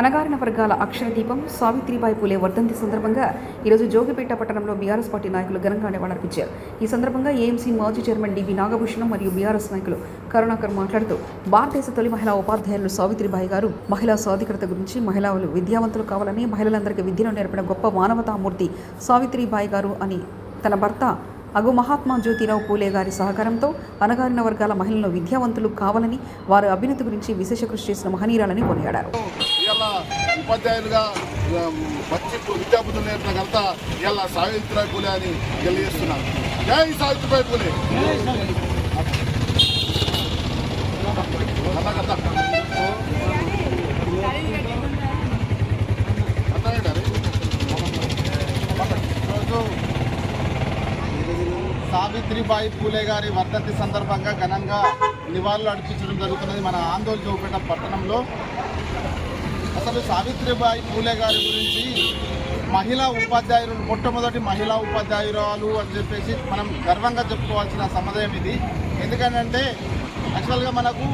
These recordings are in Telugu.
అనగారిన వర్గాల అక్షర దీపం సావిత్రిబాయి పూలే వర్ధంతి సందర్భంగా ఈరోజు జోగిపేట పట్టణంలో బీఆర్ఎస్ పార్టీ నాయకులు ఘనంగా నివాళులర్పించారు. ఈ సందర్భంగా ఏఎంసీ మాజీ చైర్మన్ డివి నాగభూషణం మరియు బీఆర్ఎస్ నాయకులు కరుణాకర్ మాట్లాడుతూ భారతదేశ తొలి మహిళా ఉపాధ్యాయులు సావిత్రిబాయి గారు మహిళా సాధికారత గురించి మహిళలు విద్యావంతులు కావాలని మహిళలందరికీ విద్యను నేర్పిన గొప్ప మానవతామూర్తి సావిత్రిబాయి గారు అని తన భర్త అగు మహాత్మా జ్యోతిరావు పూలే గారి సహకారంతో అనగారిన వర్గాల మహిళలు విద్యావంతులు కావాలని వారి అభ్యున్నతి గురించి విశేష కృషి చేసిన మహనీయురాలని కొనియాడారు. ఉపాధ్యాయులుగా మంచి విద్యాబుద్ధులు నేర్పిన ఘనత ఇలా సావిత్రిబాయి పూలే అని తెలియజేస్తున్నాను జై సావిత్రిబాయి పూలే! కథ కథ. సావిత్రిబాయి పూలే గారి వర్ధంతి సందర్భంగా ఘనంగా నివాళులు అర్పించడం జరుగుతున్నది మన ఆందోళన చూపేట పట్టణంలో. అసలు సావిత్రిబాయి పూలే గారి గురించి మహిళా ఉపాధ్యాయులు మొట్టమొదటి మహిళా ఉపాధ్యాయురాలు అని చెప్పేసి మనం గర్వంగా చెప్పుకోవాల్సిన సముదాయం ఇది. ఎందుకంటే యాక్చువల్గా మనకు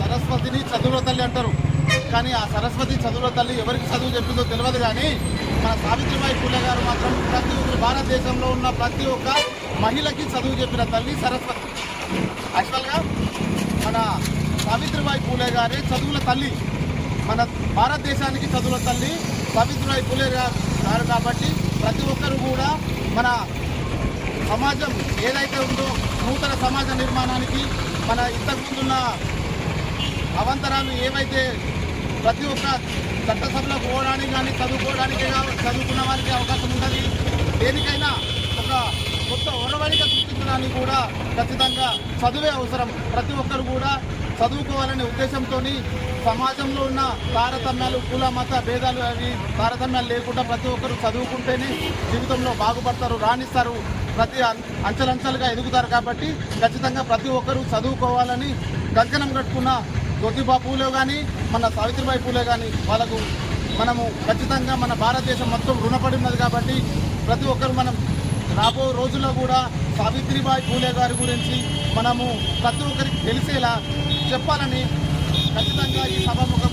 సరస్వతిని చదువుల తల్లి అంటారు. కానీ ఆ సరస్వతి చదువుల తల్లి ఎవరికి చదువు చెప్పిందో తెలియదు కానీ మన సావిత్రిబాయి పూలే గారు మాత్రం ప్రతి ఒక్క భారతదేశంలో ఉన్న ప్రతి ఒక్క మహిళకి చదువు చెప్పిన తల్లి సరస్వతి. యాక్చువల్గా మన సావిత్రిబాయి పూలే గారే చదువుల తల్లి. మన భారతదేశానికి చదువుల తల్లి సావిత్రిబాయి పూలే గారు కాబట్టి ప్రతి ఒక్కరు కూడా మన సమాజం ఏదైతే ఉందో నూతన సమాజ నిర్మాణానికి మన ఇంతకుముందున్న అవంతరాలు ఏవైతే ప్రతి ఒక్క చట్టసభలో పోవడానికి కానీ చదువుకోవడానికి చదువుకున్న వారికి అవకాశం ఉంటుంది. దేనికైనా ఒక కొత్త ఒరవడిక సృష్టించడానికి కూడా ఖచ్చితంగా చదువే అవసరం. ప్రతి ఒక్కరు కూడా చదువుకోవాలనే ఉద్దేశంతో సమాజంలో ఉన్న తారతమ్యాలు కుల మత భేదాలు అవి తారతమ్యాలు లేకుండా ప్రతి ఒక్కరు చదువుకుంటేనే జీవితంలో బాగుపడతారు రాణిస్తారు. ప్రతి అం- అంచెలంచెలుగా ఎదుగుతారు కాబట్టి ఖచ్చితంగా ప్రతి ఒక్కరూ చదువుకోవాలని కంకణం కట్టుకున్న జ్యోతిబా పూలే కానీ మన సావిత్రిబాయి పూలే కానీ వాళ్ళకు మనము ఖచ్చితంగా మన భారతదేశం మొత్తం రుణపడి ఉన్నది కాబట్టి ప్రతి ఒక్కరు మనం రాబో రోజుల్లో కూడా సావిత్రిబాయి పూలే గారి గురించి మనము ప్రతి ఒక్కరికి తెలిసేలా చెప్పాలని ఖచ్చితంగా ఈ సభాముఖం